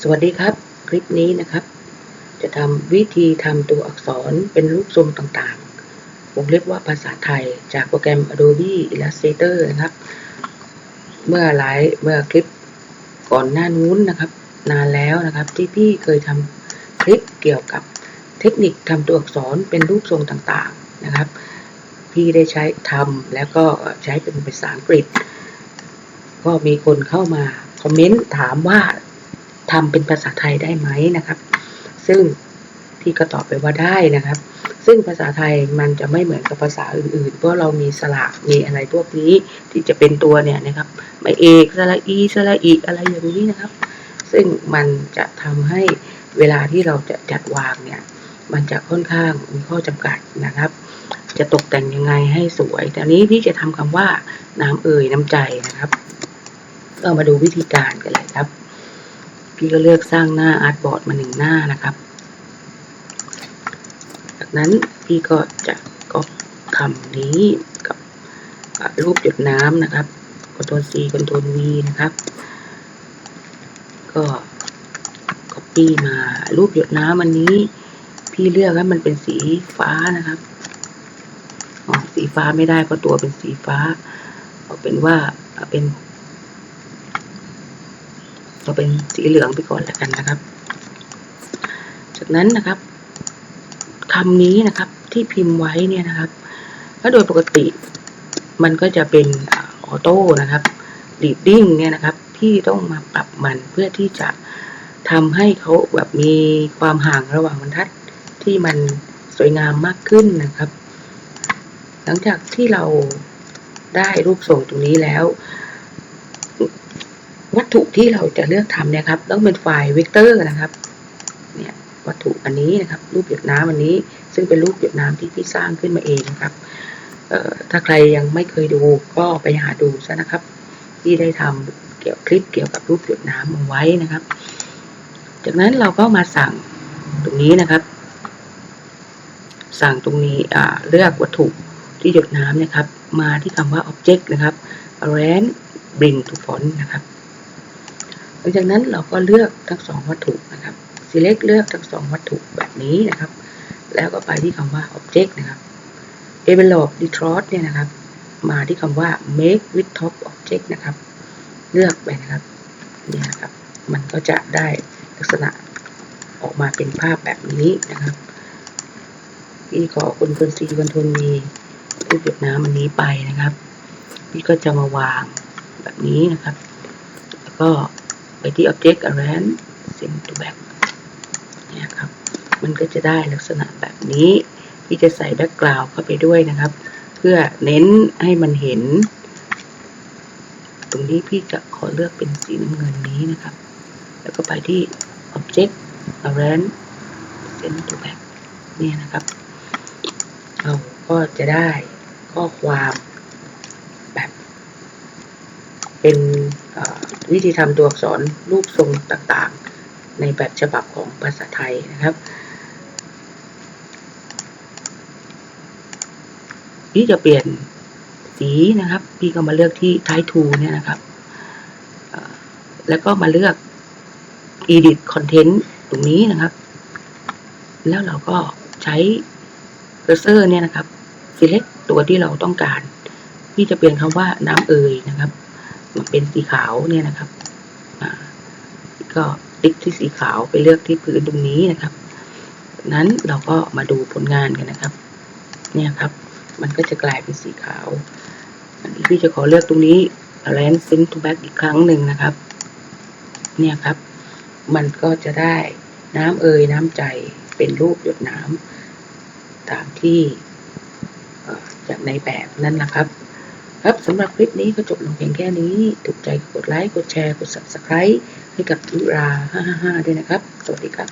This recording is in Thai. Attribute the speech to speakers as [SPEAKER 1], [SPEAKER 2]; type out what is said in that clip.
[SPEAKER 1] สวัสดีครับ คลิปนี้นะครับ จะทำวิธีทำตัวอักษรเป็นรูปทรงต่างๆวงเล็บว่าภาษาไทยจากโปรแกรม Adobe Illustrator นะครับ เมื่อหลายเมื่อคลิปก่อนหน้านู้นนะครับ นานแล้วนะครับที่พี่เคยทำคลิปเกี่ยวกับเทคนิคทำตัวอักษรเป็นรูปทรงต่างๆนะครับ พี่ได้ใช้ทำแล้วก็ใช้เป็นภาษาอังกฤษ ก็มีคนเข้ามาคอมเมนต์ถามว่า ทำเป็นภาษาไทยได้ไหมนะครับ ซึ่งพี่ก็ตอบไปว่าได้นะครับ ซึ่งภาษาไทยมันจะไม่เหมือนกับภาษาอื่นๆ เพราะเรามีสระมีอะไรพวกนี้ที่จะเป็นตัวเนี่ยนะครับไม่เอกสระอีสระอีอะไรอย่างนี้นะครับ ซึ่งมันจะทำให้เวลาที่เราจะจัดวางเนี่ย มันจะค่อนข้างมีข้อจำกัดนะครับ จะตกแต่งยังไงให้สวย แต่นี้พี่จะทำคำว่าน้ำเอ่ยน้ำใจนะครับก็มาดูวิธีการกันเลยครับ พี่ก็เลือกสร้างหน้าอาร์ตบอร์ดมาหนึ่งหน้านะครับ จากนั้นพี่ก็จะก็คำนี้กับรูปหยดน้ำนะครับคอนโทรล C คอนโทรล V นะครับ ก็ copy มารูปหยดน้ำอันนี้ พี่เลือกให้มันเป็นสีฟ้านะครับอ๋อสีฟ้าไม่ได้เพราะตัวเป็นสีฟ้า เอาเป็นว่าเอาเป็น เอาเป็นสีเหลืองไปก่อนแล้วกันนะครับ จากนั้นนะครับคำนี้นะครับที่พิมพ์ไว้เนี่ยนะครับถ้าโดยปกติมันก็จะเป็นออโต้นะครับดีดดิ้งเนี่ยนะครับที่ต้องมาปรับมันเพื่อที่จะทำให้เขาแบบมีความห่างระหว่างบรรทัดที่มันสวยงามมากขึ้นนะครับ หลังจากที่เราได้รูปทรงตรงนี้แล้ว วัตถุที่เราจะเลือกทำเนี่ยครับ ต้องเป็นไฟล์เวกเตอร์นะครับเนี่ยวัตถุอันนี้นะครับ รูปหยดน้ำอันนี้ ซึ่งเป็นรูปหยดน้ำที่พี่สร้างขึ้นมาเองนะครับถ้าใครยังไม่เคยดูก็ไปหาดูซะนะครับ ที่ได้ทำเกี่ยวคลิปเกี่ยวกับรูปหยดน้ำเอาไว้นะครับ จากนั้นเราก็มาสั่งตรงนี้นะครับ สั่งตรงนี้เลือกวัตถุที่หยดน้ำนะครับ มาที่คำว่า object นะครับ arrange bring to font นะครับ ลังจากนั้นเราก็เลือกทั้งสองวัตถุนะครับ select เลือกทั้งสองวัตถุแบบนี้นะครับ แล้วก็ไปที่คำว่า object นะครับ develop default เนี่ยนะครับ มาที่คำว่า make with top object นะครับ เลือกไปนะครับเนี่ยนะครับ มันก็จะได้ลักษณะออกมาเป็นภาพแบบนี้นะครับพี่ขอคนคนซีคนทนมีรูปหยดน้ำอันนี้ไปนะครับ พี่ก็จะมาวางแบบนี้นะครับ แล้วก็ ไปที่ object arrange send to back เนี่ยครับ มันก็จะได้ลักษณะแบบนี้พี่จะใส่แบ็กกราวด์เข้าไปด้วยนะครับ เพื่อเน้นให้มันเห็น ตรงนี้พี่จะขอเลือกเป็นสีน้ำเงินนี้นะครับ แล้วก็ไปที่ object arrange send to back เนี่ยนะครับ เราก็จะได้ข้อความแบบเป็น วิธีทำตัวอักษรรูปทรงต่างๆ ในแบบฉบับของภาษาไทยนะครับพี่จะเปลี่ยนสีนะครับ พี่ก็มาเลือกที่ Type 2เนี่ยนะครับ แล้วก็มาเลือก Edit Content ตรงนี้นะครับ แล้วเราก็ใช้เคอร์เซอร์เนี่ยนะครับ select ตัวที่เราต้องการ พี่จะเปลี่ยนคำว่าน้ำเอ่ยนะครับ มาเป็นสีขาวเนี่ยนะครับก็ติ๊กที่สีขาวไปเลือกที่พื้นตรงนี้นะครับ นั้นเราก็มาดูผลงานกันนะครับ เนี่ยครับ มันก็จะกลายเป็นสีขาว อันนี้พี่จะขอเลือกตรงนี้ Arrange Sync to Back อีกครั้งหนึ่งนะครับ เนี่ยครับ มันก็จะได้น้ำเอ่ยน้ำใจเป็นรูปหยดน้ำตามที่จากในแบบนั่นแหละครับ ครับสำหรับคลิปนี้ก็จบลงเพียงแค่นี้ ถูกใจกดไลค์ กดแชร์ กด subscribe ให้กับยุรา555 ด้วยนะครับ สวัสดีครับ